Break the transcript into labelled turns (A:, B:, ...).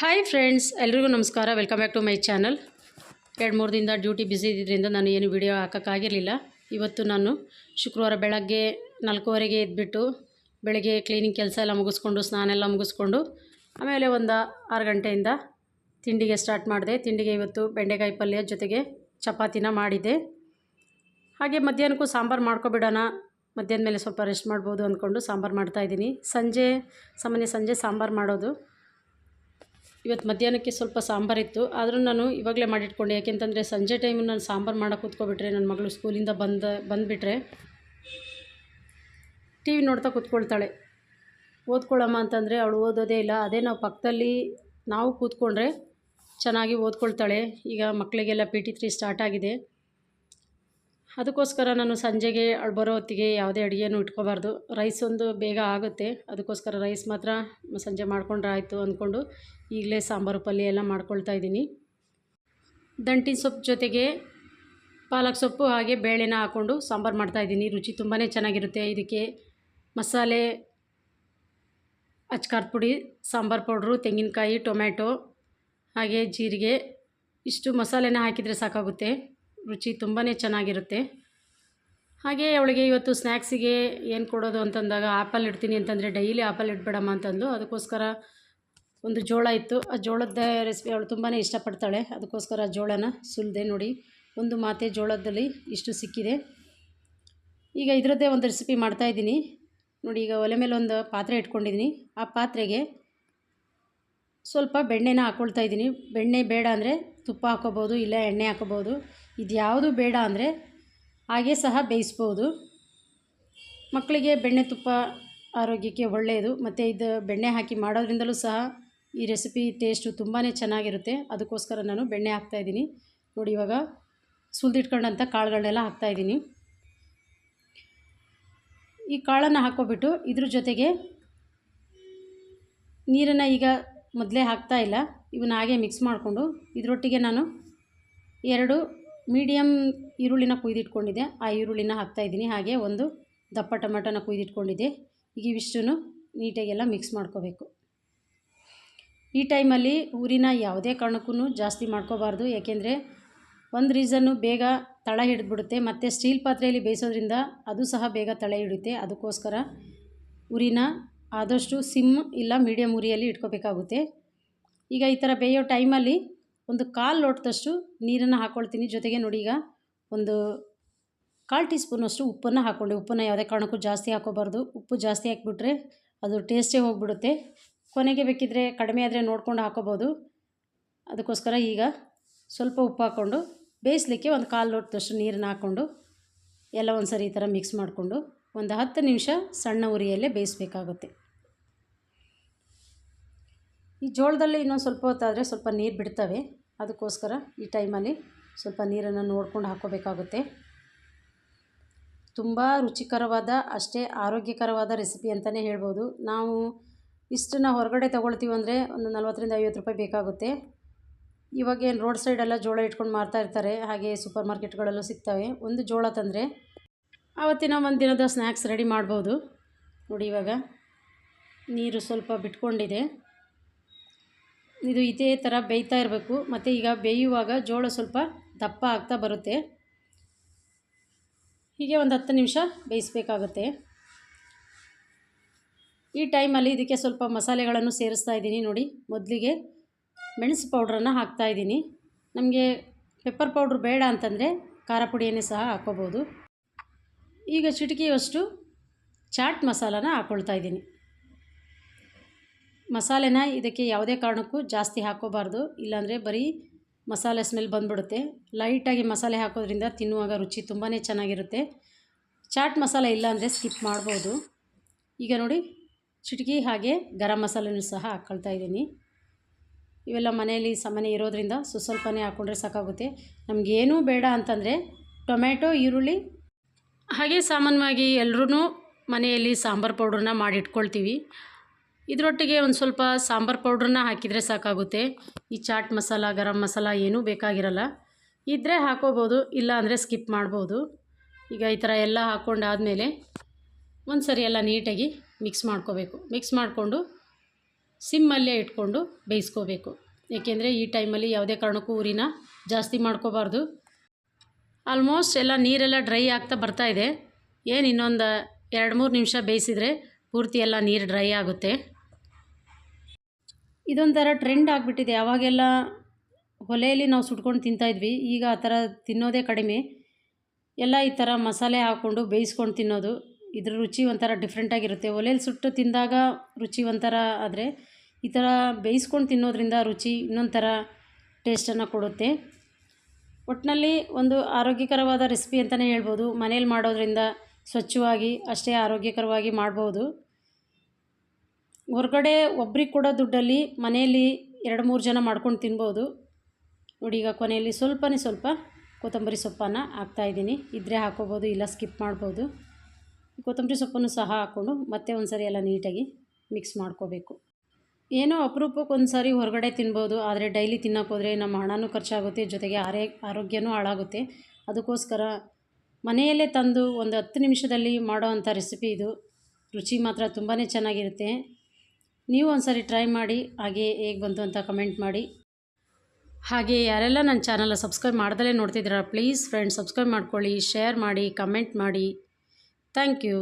A: Hi friends ಎಲ್ರಿಗೂ ನಮಸ್ಕಾರ. Welcome back to my channel ಎರಡು, ಮೂರು ದಿನದ ಡ್ಯೂಟಿ ಬ್ಯುಸಿ ಇದ್ದಿದ್ದರಿಂದ ನಾನು ಏನು ವಿಡಿಯೋ ಹಾಕೋಕ್ಕಾಗಿರಲಿಲ್ಲ. ಇವತ್ತು ನಾನು ಶುಕ್ರವಾರ ಬೆಳಗ್ಗೆ ನಾಲ್ಕೂವರೆಗೆ ಎದ್ಬಿಟ್ಟು ಬೆಳಗ್ಗೆ ಕ್ಲೀನಿಂಗ್ ಕೆಲಸ ಎಲ್ಲ ಮುಗಿಸ್ಕೊಂಡು, ಸ್ನಾನ ಎಲ್ಲ ಮುಗಿಸ್ಕೊಂಡು, ಆಮೇಲೆ ಒಂದು ಆರು ಗಂಟೆಯಿಂದ ತಿಂಡಿಗೆ ಸ್ಟಾರ್ಟ್ ಮಾಡಿದೆ. ತಿಂಡಿಗೆ ಇವತ್ತು ಬೆಂಡೆಕಾಯಿ ಪಲ್ಯ ಜೊತೆಗೆ ಚಪಾತಿನ ಮಾಡಿದ್ದೆ ಹಾಗೆ ಮಧ್ಯಾಹ್ನಕ್ಕೂ ಸಾಂಬಾರು ಮಾಡ್ಕೊಬಿಡೋಣ. ಮಧ್ಯಾಹ್ನ ಮೇಲೆ ಸ್ವಲ್ಪ ರೆಸ್ಟ್ ಮಾಡ್ಬೋದು ಅಂದ್ಕೊಂಡು ಸಾಂಬಾರು ಮಾಡ್ತಾಯಿದ್ದೀನಿ ಸಂಜೆ, ಸಾಮಾನ್ಯ ಸಂಜೆ ಸಾಂಬಾರು ಮಾಡೋದು. ಇವತ್ತು ಮಧ್ಯಾಹ್ನಕ್ಕೆ ಸ್ವಲ್ಪ ಸಾಂಬಾರಿತ್ತು. ಆದರೂ ನಾನು ಇವಾಗಲೇ ಮಾಡಿಟ್ಕೊಂಡೆ. ಯಾಕೆಂತಂದರೆ ಸಂಜೆ ಟೈಮು ನಾನು ಸಾಂಬಾರು ಮಾಡೋಕೆ ಕೂತ್ಕೊಬಿಟ್ರೆ ನನ್ನ ಮಗಳು ಸ್ಕೂಲಿಂದ ಬಂದ, ಬಂದುಬಿಟ್ರೆ ಟಿ ವಿ ನೋಡ್ತಾ ಕೂತ್ಕೊಳ್ತಾಳೆ. ಓದ್ಕೊಳ್ಳಮ್ಮ ಅಂತಂದರೆ ಅವಳು ಓದೋದೇ ಇಲ್ಲ. ಅದೇ ನಾವು ಪಕ್ಕದಲ್ಲಿ ನಾವು ಕೂತ್ಕೊಂಡ್ರೆ ಚೆನ್ನಾಗಿ ಓದ್ಕೊಳ್ತಾಳೆ. ಈಗ ಮಕ್ಕಳಿಗೆಲ್ಲ ಪಿ ಟಿ ತ್ರೀ ಸ್ಟಾರ್ಟ್ ಆಗಿದೆ. ಅದಕ್ಕೋಸ್ಕರ ನಾನು ಸಂಜೆಗೆ ಬರೋ ಹೊತ್ತಿಗೆ ಯಾವುದೇ ಅಡುಗೆನೂ ಇಟ್ಕೋಬಾರ್ದು. ರೈಸ್ ಒಂದು ಬೇಗ ಆಗುತ್ತೆ. ಅದಕ್ಕೋಸ್ಕರ ರೈಸ್ ಮಾತ್ರ ಸಂಜೆ ಮಾಡ್ಕೊಂಡ್ರೆ ಆಯಿತು ಅಂದ್ಕೊಂಡು ಈಗಲೇ ಸಾಂಬಾರು, ಪಲ್ಯ ಎಲ್ಲ ಮಾಡ್ಕೊಳ್ತಾ ಇದ್ದೀನಿ. ದಂಟಿನ ಸೊಪ್ಪು ಜೊತೆಗೆ ಪಾಲಕ್ ಸೊಪ್ಪು ಹಾಗೆ ಬೇಳೆನ ಹಾಕ್ಕೊಂಡು ಸಾಂಬಾರು ಮಾಡ್ತಾಯಿದ್ದೀನಿ ರುಚಿ ತುಂಬಾ ಚೆನ್ನಾಗಿರುತ್ತೆ. ಇದಕ್ಕೆ ಮಸಾಲೆ, ಅಚ್ಕಾರದ ಪುಡಿ, ಸಾಂಬಾರು ಪೌಡ್ರು, ತೆಂಗಿನಕಾಯಿ, ಟೊಮ್ಯಾಟೊ ಹಾಗೆ ಜೀರಿಗೆ ಇಷ್ಟು ಮಸಾಲೆನ ಹಾಕಿದರೆ ಸಾಕಾಗುತ್ತೆ. ರುಚಿ ತುಂಬಾ ಚೆನ್ನಾಗಿರುತ್ತೆ. ಹಾಗೆ ಅವಳಿಗೆ ಇವತ್ತು ಸ್ನ್ಯಾಕ್ಸಿಗೆ ಏನು ಕೊಡೋದು ಅಂತಂದಾಗ ಆ್ಯಪಲ್ ಇಡ್ತೀನಿ ಅಂತಂದರೆ ಡೈಲಿ ಆ್ಯಪಲ್ ಇಡಬೇಡಮ್ಮ ಅಂತಂದು ಅದಕ್ಕೋಸ್ಕರ ಒಂದು ಜೋಳ ಇತ್ತು. ಆ ಜೋಳದ ರೆಸಿಪಿ ಅವಳು ತುಂಬಾ ಇಷ್ಟಪಡ್ತಾಳೆ. ಅದಕ್ಕೋಸ್ಕರ ಜೋಳನ ಸುಲಿದೆ ನೋಡಿ ಒಂದು ಮಾತೆ ಜೋಳದಲ್ಲಿ ಇಷ್ಟು ಸಿಕ್ಕಿದೆ. ಈಗ ಇದರದ್ದೇ ಒಂದು ರೆಸಿಪಿ ಮಾಡ್ತಾಯಿದ್ದೀನಿ ನೋಡಿ, ಈಗ ಒಲೆ ಮೇಲೆ ಒಂದು ಪಾತ್ರೆ ಇಟ್ಕೊಂಡಿದ್ದೀನಿ. ಆ ಪಾತ್ರೆಗೆ ಸ್ವಲ್ಪ ಬೆಣ್ಣೆನ ಹಾಕ್ಕೊಳ್ತಾ ಇದ್ದೀನಿ. ಬೆಣ್ಣೆ ಬೇಡ ಅಂದರೆ ತುಪ್ಪ ಹಾಕೋಬೋದು ಇಲ್ಲ ಎಣ್ಣೆ ಹಾಕೋಬೋದು ಇದು ಯಾವುದು ಬೇಡ ಅಂದರೆ ಹಾಗೆ ಸಹ ಬೇಯಿಸ್ಬೋದು. ಮಕ್ಕಳಿಗೆ ಬೆಣ್ಣೆ ತುಪ್ಪ ಆರೋಗ್ಯಕ್ಕೆ ಒಳ್ಳೆಯದು. ಮತ್ತು ಇದು ಬೆಣ್ಣೆ ಹಾಕಿ ಮಾಡೋದ್ರಿಂದಲೂ ಸಹ ಈ ರೆಸಿಪಿ ಟೇಸ್ಟು ತುಂಬಾ ಚೆನ್ನಾಗಿರುತ್ತೆ. ಅದಕ್ಕೋಸ್ಕರ ನಾನು ಬೆಣ್ಣೆ ಹಾಕ್ತಾಯಿದ್ದೀನಿ ನೋಡಿ ಇವಾಗ ಸುಲಿದಿಟ್ಕೊಂಡಂಥ ಕಾಳುಗಳನ್ನೆಲ್ಲ ಹಾಕ್ತಾಯಿದ್ದೀನಿ ಈ ಕಾಳನ್ನು ಹಾಕ್ಕೊಬಿಟ್ಟು ಇದ್ರ ಜೊತೆಗೆ ನೀರನ್ನು ಈಗ ಮೊದಲೇ ಹಾಕ್ತಾ ಇಲ್ಲ. ಇವನ್ನ ಹಾಗೆ ಮಿಕ್ಸ್ ಮಾಡಿಕೊಂಡು ಇದರೊಟ್ಟಿಗೆ ನಾನು ಎರಡು ಮೀಡಿಯಮ್ ಈರುಳ್ಳಿನ ಕುಯ್ದಿಟ್ಕೊಂಡಿದ್ದೆ. ಆ ಈರುಳ್ಳಿನ ಹಾಕ್ತಾಯಿದ್ದೀನಿ ಹಾಗೆ ಒಂದು ದಪ್ಪ ಟೊಮೆಟೊನ ಕುಯ್ದಿಟ್ಕೊಂಡಿದ್ದೆ. ಈಗ ಇವಿಷ್ಟನ್ನು ನೀಟಾಗೆಲ್ಲ ಮಿಕ್ಸ್ ಮಾಡ್ಕೋಬೇಕು. ಈ ಟೈಮಲ್ಲಿ ಊರಿನ ಯಾವುದೇ ಕಾರಣಕ್ಕೂ ಜಾಸ್ತಿ ಮಾಡ್ಕೋಬಾರ್ದು. ಯಾಕೆಂದರೆ ಒಂದು ರೀಸನ್ನು ಬೇಗ ತಳ ಹಿಡಿದ್ಬಿಡುತ್ತೆ. ಮತ್ತು ಸ್ಟೀಲ್ ಪಾತ್ರೆಯಲ್ಲಿ ಬೇಯಿಸೋದ್ರಿಂದ ಅದು ಸಹ ಬೇಗ ತಳ ಹಿಡಿಯುತ್ತೆ. ಅದಕ್ಕೋಸ್ಕರ ಉರಿನ ಆದಷ್ಟು ಸಿಮ್ ಇಲ್ಲ ಮೀಡಿಯಮ್ ಉರಿಯಲ್ಲಿ ಇಟ್ಕೋಬೇಕಾಗುತ್ತೆ. ಈಗ ಈ ಥರ ಬೇಯೋ ಟೈಮಲ್ಲಿ ಒಂದು ಕಾಲು ಲೋಟದಷ್ಟು ನೀರನ್ನು ಹಾಕ್ಕೊಳ್ತೀನಿ ಜೊತೆಗೆ ನೋಡಿ ಈಗ ಒಂದು ಕಾಲು ಟೀ ಸ್ಪೂನಷ್ಟು ಉಪ್ಪನ್ನು ಹಾಕ್ಕೊಂಡೆ. ಉಪ್ಪನ್ನು ಯಾವುದೇ ಕಾರಣಕ್ಕೂ ಜಾಸ್ತಿ ಹಾಕೋಬಾರ್ದು ಉಪ್ಪು ಜಾಸ್ತಿ ಹಾಕಿಬಿಟ್ರೆ ಅದು ಟೇಸ್ಟೇ ಹೋಗಿಬಿಡುತ್ತೆ. ಕೊನೆಗೆ ಬೇಕಿದ್ರೆ ಕಡಿಮೆ ಆದರೆ ನೋಡ್ಕೊಂಡು ಹಾಕೋಬೋದು ಅದಕ್ಕೋಸ್ಕರ ಈಗ ಸ್ವಲ್ಪ ಉಪ್ಪು ಹಾಕ್ಕೊಂಡು ಬೇಯಿಸ್ಲಿಕ್ಕೆ ಒಂದು ಕಾಲು ಲೋಟದಷ್ಟು ನೀರನ್ನ ಹಾಕ್ಕೊಂಡು ಎಲ್ಲ ಒಂದು ಸರಿ ಈ ಥರ ಮಿಕ್ಸ್ ಮಾಡಿಕೊಂಡು ಒಂದು ಹತ್ತು ನಿಮಿಷ ಸಣ್ಣ ಉರಿಯಲ್ಲೇ ಬೇಯಿಸಬೇಕಾಗುತ್ತೆ. ಈ ಜೋಳದಲ್ಲಿ ಇನ್ನೊಂದು ಸ್ವಲ್ಪ ಹೊತ್ತಾದರೆ ಸ್ವಲ್ಪ ನೀರು ಬಿಡ್ತವೆ. ಅದಕ್ಕೋಸ್ಕರ ಈ ಟೈಮಲ್ಲಿ ಸ್ವಲ್ಪ ನೀರನ್ನು ನೋಡ್ಕೊಂಡು ಹಾಕೋಬೇಕಾಗುತ್ತೆ ತುಂಬ ರುಚಿಕರವಾದ, ಅಷ್ಟೇ ಆರೋಗ್ಯಕರವಾದ ರೆಸಿಪಿ ಅಂತಲೇ ಹೇಳ್ಬೋದು. ನಾವು ಇಷ್ಟನ್ನ ಹೊರಗಡೆ ತೊಗೊಳ್ತೀವಿ ಅಂದರೆ ಒಂದು ನಲ್ವತ್ತರಿಂದ ಐವತ್ತು ರೂಪಾಯಿ ಬೇಕಾಗುತ್ತೆ. ಇವಾಗ ಏನು ರೋಡ್ ಸೈಡೆಲ್ಲ ಜೋಳ ಇಟ್ಕೊಂಡು ಮಾರ್ತಾ ಇರ್ತಾರೆ ಹಾಗೆ ಸೂಪರ್ ಮಾರ್ಕೆಟ್ಗಳಲ್ಲೂ ಸಿಗ್ತವೆ. ಒಂದು ಜೋಳ ತಂದರೆ ಆವತ್ತಿನ ಒಂದು ದಿನದ ಸ್ನ್ಯಾಕ್ಸ್ ರೆಡಿ ಮಾಡ್ಬೋದು. ನೋಡಿ ಇವಾಗ ನೀರು ಸ್ವಲ್ಪ ಬಿಟ್ಕೊಂಡಿದೆ. ಇದು ಇದೇ ಥರ ಬೇಯ್ತಾ ಇರಬೇಕು. ಮತ್ತು ಈಗ ಬೇಯುವಾಗ ಜೋಳ ಸ್ವಲ್ಪ ದಪ್ಪ ಆಗ್ತಾ ಬರುತ್ತೆ. ಹೀಗೆ ಒಂದು ಹತ್ತು ನಿಮಿಷ ಬೇಯಿಸ್ಬೇಕಾಗುತ್ತೆ. ಈ ಟೈಮಲ್ಲಿ ಇದಕ್ಕೆ ಸ್ವಲ್ಪ ಮಸಾಲೆಗಳನ್ನು ಸೇರಿಸ್ತಾ ಇದ್ದೀನಿ. ನೋಡಿ, ಮೊದಲಿಗೆ ಮೆಣಸು ಪೌಡ್ರನ್ನು ಹಾಕ್ತಾಯಿದ್ದೀನಿ ನಮಗೆ ಪೆಪ್ಪರ್ ಪೌಡ್ರ್ ಬೇಡ ಅಂತಂದರೆ ಖಾರ ಪುಡಿಯನ್ನೇ ಸಹ ಹಾಕ್ಕೋಬೋದು. ಈಗ ಚಿಟಿಕೆಯಷ್ಟು ಚಾಟ್ ಮಸಾಲಾನ ಹಾಕ್ಕೊಳ್ತಾ ಇದ್ದೀನಿ. ಮಸಾಲೆನ ಇದಕ್ಕೆ ಯಾವುದೇ ಕಾರಣಕ್ಕೂ ಜಾಸ್ತಿ ಹಾಕೋಬಾರ್ದು ಇಲ್ಲಾಂದರೆ ಬರೀ ಮಸಾಲೆ ಸ್ಮೆಲ್ ಬಂದ್ಬಿಡುತ್ತೆ. ಲೈಟಾಗಿ ಮಸಾಲೆ ಹಾಕೋದ್ರಿಂದ ತಿನ್ನುವಾಗ ರುಚಿ ತುಂಬಾ ಚೆನ್ನಾಗಿರುತ್ತೆ. ಚಾಟ್ ಮಸಾಲೆ ಇಲ್ಲಾಂದರೆ ಸ್ಕಿಪ್ ಮಾಡ್ಬೋದು. ಈಗ ನೋಡಿ, ಚಿಟಕಿ ಹಾಗೆ ಗರಂ ಮಸಾಲೆನೂ ಸಹ ಹಾಕ್ಕೊಳ್ತಾ ಇದ್ದೀನಿ. ಇವೆಲ್ಲ ಮನೆಯಲ್ಲಿ ಸಾಮಾನ್ಯ ಇರೋದ್ರಿಂದ ಸುಸ್ವಲ್ಪನೇ ಹಾಕ್ಕೊಂಡ್ರೆ ಸಾಕಾಗುತ್ತೆ. ನಮಗೇನೂ ಬೇಡ ಅಂತಂದರೆ ಟೊಮ್ಯಾಟೊ, ಈರುಳ್ಳಿ ಹಾಗೆ ಸಾಮಾನ್ಯವಾಗಿ ಎಲ್ಲರೂ ಮನೆಯಲ್ಲಿ ಸಾಂಬಾರು ಪೌಡ್ರನ್ನ ಮಾಡಿಟ್ಕೊಳ್ತೀವಿ. ಇದರೊಟ್ಟಿಗೆ ಒಂದು ಸ್ವಲ್ಪ ಸಾಂಬಾರು ಪೌಡ್ರನ್ನ ಹಾಕಿದರೆ ಸಾಕಾಗುತ್ತೆ. ಈ ಚಾಟ್ ಮಸಾಲ, ಗರಂ ಮಸಾಲ ಏನೂ ಬೇಕಾಗಿರಲ್ಲ. ಇದ್ದರೆ ಹಾಕೋಬೋದು, ಇಲ್ಲ ಅಂದರೆ ಸ್ಕಿಪ್ ಮಾಡ್ಬೋದು. ಈಗ ಈ ಥರ ಎಲ್ಲ ಹಾಕ್ಕೊಂಡಾದಮೇಲೆ ಒಂದು ಸರಿ ಎಲ್ಲ ನೀಟಾಗಿ ಮಿಕ್ಸ್ ಮಾಡ್ಕೋಬೇಕು. ಮಿಕ್ಸ್ ಮಾಡಿಕೊಂಡು ಸಿಮ್ಮಲ್ಲೇ ಇಟ್ಕೊಂಡು ಬೇಯಿಸ್ಕೋಬೇಕು. ಏಕೆಂದರೆ ಈ ಟೈಮಲ್ಲಿ ಯಾವುದೇ ಕಾರಣಕ್ಕೂ ಉರಿನ ಜಾಸ್ತಿ ಮಾಡ್ಕೋಬಾರ್ದು. ಆಲ್ಮೋಸ್ಟ್ ಎಲ್ಲ ನೀರೆಲ್ಲ ಡ್ರೈ ಆಗ್ತಾ ಬರ್ತಾ ಇದೆ. ಏನು ಇನ್ನೊಂದು ಎರಡು ಮೂರು ನಿಮಿಷ ಬೇಯಿಸಿದರೆ ಪೂರ್ತಿ ಎಲ್ಲ ನೀರು ಡ್ರೈ ಆಗುತ್ತೆ. ಇದೊಂಥರ ಟ್ರೆಂಡ್ ಆಗಿಬಿಟ್ಟಿದೆ. ಯಾವಾಗೆಲ್ಲ ಒಲೆಯಲ್ಲಿ ನಾವು ಸುಟ್ಕೊಂಡು ತಿಂತಾಯಿದ್ವಿ ಈಗ ಆ ಥರ ತಿನ್ನೋದೇ ಕಡಿಮೆ. ಎಲ್ಲ ಈ ಥರ ಮಸಾಲೆ ಹಾಕ್ಕೊಂಡು ಬೇಯಿಸ್ಕೊಂಡು ತಿನ್ನೋದು ಇದ್ರ ರುಚಿ ಒಂಥರ ಡಿಫ್ರೆಂಟಾಗಿರುತ್ತೆ ಒಲೆಯಲ್ಲಿ ಸುಟ್ಟು ತಿಂದಾಗ ರುಚಿ ಒಂಥರ ಆದರೆ ಈ ಥರ ಬೇಯಿಸ್ಕೊಂಡು ತಿನ್ನೋದ್ರಿಂದ ರುಚಿ ಇನ್ನೊಂಥರ ಥರ ಟೇಸ್ಟನ್ನು ಕೊಡುತ್ತೆ. ಒಟ್ಟಿನಲ್ಲಿ ಒಂದು ಆರೋಗ್ಯಕರವಾದ ರೆಸಿಪಿ ಅಂತಲೇ ಹೇಳ್ಬೋದು. ಮನೇಲಿ ಮಾಡೋದ್ರಿಂದ ಸ್ವಚ್ಛವಾಗಿ ಅಷ್ಟೇ ಆರೋಗ್ಯಕರವಾಗಿ ಮಾಡ್ಬೋದು. ಹೊರಗಡೆ ಒಬ್ರಿಗೆ ಕೂಡ ದುಡ್ಡಲ್ಲಿ ಮನೆಯಲ್ಲಿ ಎರಡು ಮೂರು ಜನ ಮಾಡ್ಕೊಂಡು ತಿನ್ಬೋದು. ನೋಡಿ, ಈಗ ಕೊನೆಯಲ್ಲಿ ಸ್ವಲ್ಪನೇ ಸ್ವಲ್ಪ ಕೊತ್ತಂಬರಿ ಸೊಪ್ಪನ್ನು ಹಾಕ್ತಾಯಿದ್ದೀನಿ ಇದ್ದರೆ ಹಾಕೋಬೋದು, ಇಲ್ಲ ಸ್ಕಿಪ್ ಮಾಡ್ಬೋದು. ಕೊತ್ತಂಬರಿ ಸೊಪ್ಪನ್ನು ಸಹ ಹಾಕ್ಕೊಂಡು ಮತ್ತೆ ಒಂದು ಸರಿ ಎಲ್ಲ ನೀಟಾಗಿ ಮಿಕ್ಸ್ ಮಾಡ್ಕೋಬೇಕು. ಏನೋ ಅಪರೂಪಕ್ಕೆ ಒಂದು ಸಾರಿ ಹೊರಗಡೆ ತಿನ್ಬೋದು, ಆದರೆ ಡೈಲಿ ತಿನ್ನೋಕ್ಕೋದ್ರೆ ನಮ್ಮ ಹಣನೂ ಖರ್ಚಾಗುತ್ತೆ, ಜೊತೆಗೆ ಆರೇ, ಆರೋಗ್ಯನೂ ಹಾಳಾಗುತ್ತೆ. ಅದಕ್ಕೋಸ್ಕರ ಮನೆಯಲ್ಲೇ ತಂದು ಒಂದು ಹತ್ತು ನಿಮಿಷದಲ್ಲಿ ಮಾಡೋ ಅಂಥ ರೆಸಿಪಿ ಇದು. ರುಚಿ ಮಾತ್ರ ತುಂಬಾ ಚೆನ್ನಾಗಿರುತ್ತೆ. ನೀವು ಒಂದು ಟ್ರೈ ಮಾಡಿ, ಹಾಗೆ ಹೇಗೆ ಬಂತು ಅಂತ ಕಮೆಂಟ್ ಮಾಡಿ. ಹಾಗೆ ಯಾರೆಲ್ಲ ನನ್ನ ಚಾನಲ್ ಸಬ್ಸ್ಕ್ರೈಬ್ ಮಾಡ್ದಲೇ ನೋಡ್ತಿದ್ದೀರಾ, ಪ್ಲೀಸ್ ಫ್ರೆಂಡ್ಸ್ ಸಬ್ಸ್ಕ್ರೈಬ್ ಮಾಡ್ಕೊಳ್ಳಿ, ಶೇರ್ ಮಾಡಿ, ಕಮೆಂಟ್ ಮಾಡಿ. Thank you.